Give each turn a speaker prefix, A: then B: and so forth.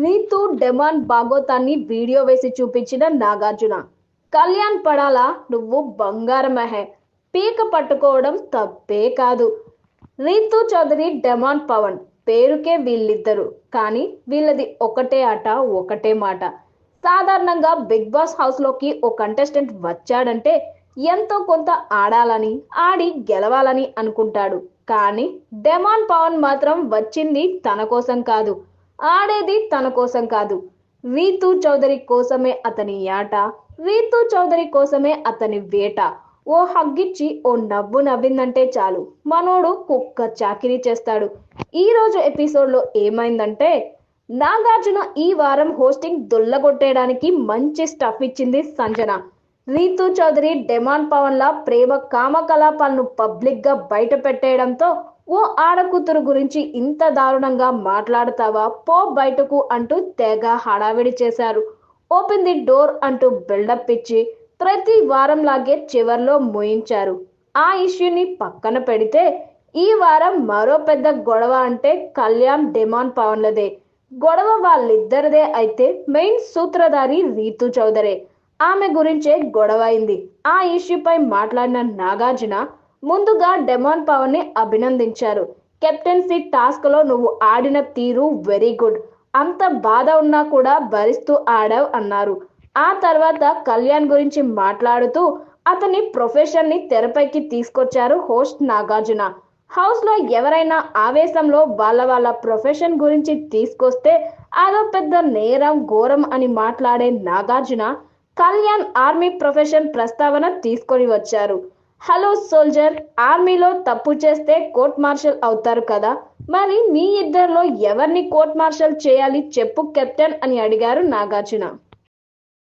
A: Ritu demon భాగోతాన్ని video వేసి చూపించిన నాగార్జున. కళ్యాణ్ పడాలా నువ్వు బంగారమహే. పీక పట్టుకోవడం తప్పే కాదు. రీతు చౌదరి డెమాన్ పవన్. పేరుకే వీళ్ళిద్దరు. కానీ వీళ్ళది ఒకటే ఆట ఒకటే మాట. సాధారణంగా బిగ్ బాస్ హౌస్లోకి ఓ కంటెస్టెంట్ వచ్చాడంటే ఎంతో కొంత ఆడాలని ఆడి గెలవాలని అనుకుంటాడు. కానీ డెమాన్ పవన్ మాత్రం వచ్చింది తన కోసం కాదు. ఆడేది తన కోసం కాదు. రీతు చౌదరి కోసమే అతని ఆట రీతు చౌదరి కోసమే అతని వేట. ఓ హగ్గిచ్చి ఓ నవ్వు నవ్విందంటే చాలు. మనోడు కుక్క చాకిరీ చేస్తాడు. ఈ రోజు ఎపిసోడ్లో ఏమైందంటే నాగార్జున ఈ వారం హోస్టింగ్ దొల్లగొట్టేయడానికి మంచి స్టఫ్ ఇచ్చింది సంజన. రీతు చౌదరి డెమాన్ పవన్ లా ప్రేమ కామకలాపాలను పబ్లిక్గా బయట పెట్టేయడంతో ఓ ఆడకూతురు గురించి ఇంత దారుణంగా మాట్లాడతావా? పో బయటకు అంటూ తెగ హడావిడి చేశారు. ఓపెన్ ది డోర్ అంటూ బిల్డప్ ఇచ్చి ప్రతి వారం లాగే చివర్లో మోయించారు. ఆ ఇష్యూని పక్కన పెడితే ఈ వారం మరో పెద్ద గొడవ అంటే కళ్యాణ్ డిమాండ్ పవన్లదే. గొడవ వాళ్ళిద్దరిదే అయితే మెయిన్ సూత్రధారి రీతు చౌదరే. ఆమె గురించే గొడవ అయింది. ఆ ఇష్యూపై మాట్లాడిన నాగార్జున ముందుగా డెమాన్ పవన్ని అభినందించారు. కెప్టెన్సీ టాస్క్లో నువ్వు ఆడిన తీరు వెరీ గుడ్. అంత బాధ ఉన్నా కూడా భరిస్తూ ఆడావు అన్నారు. ఆ తర్వాత కళ్యాణ్ గురించి మాట్లాడుతూ అతని ప్రొఫెషన్ని తెరపైకి తీసుకొచ్చారు హోస్ట్ నాగార్జున. హౌస్లో ఎవరైనా ఆవేశంలో వాళ్ళ వాళ్ళ ప్రొఫెషన్ గురించి తీసుకొస్తే అదో పెద్ద నేరం ఘోరం అని మాట్లాడే నాగార్జున కళ్యాణ్ ఆర్మీ ప్రొఫెషన్ ప్రస్తావన తీసుకొని వచ్చారు. హలో సోల్జర్ ఆర్మీలో తప్పు చేస్తే కోర్ట్ మార్షల్ అవుతారు కదా? మరి మీ ఇద్దరిలో ఎవరిని కోర్ట్ మార్షల్ చేయాలి చెప్పు కెప్టెన్ అని అడిగారు నాగార్జున.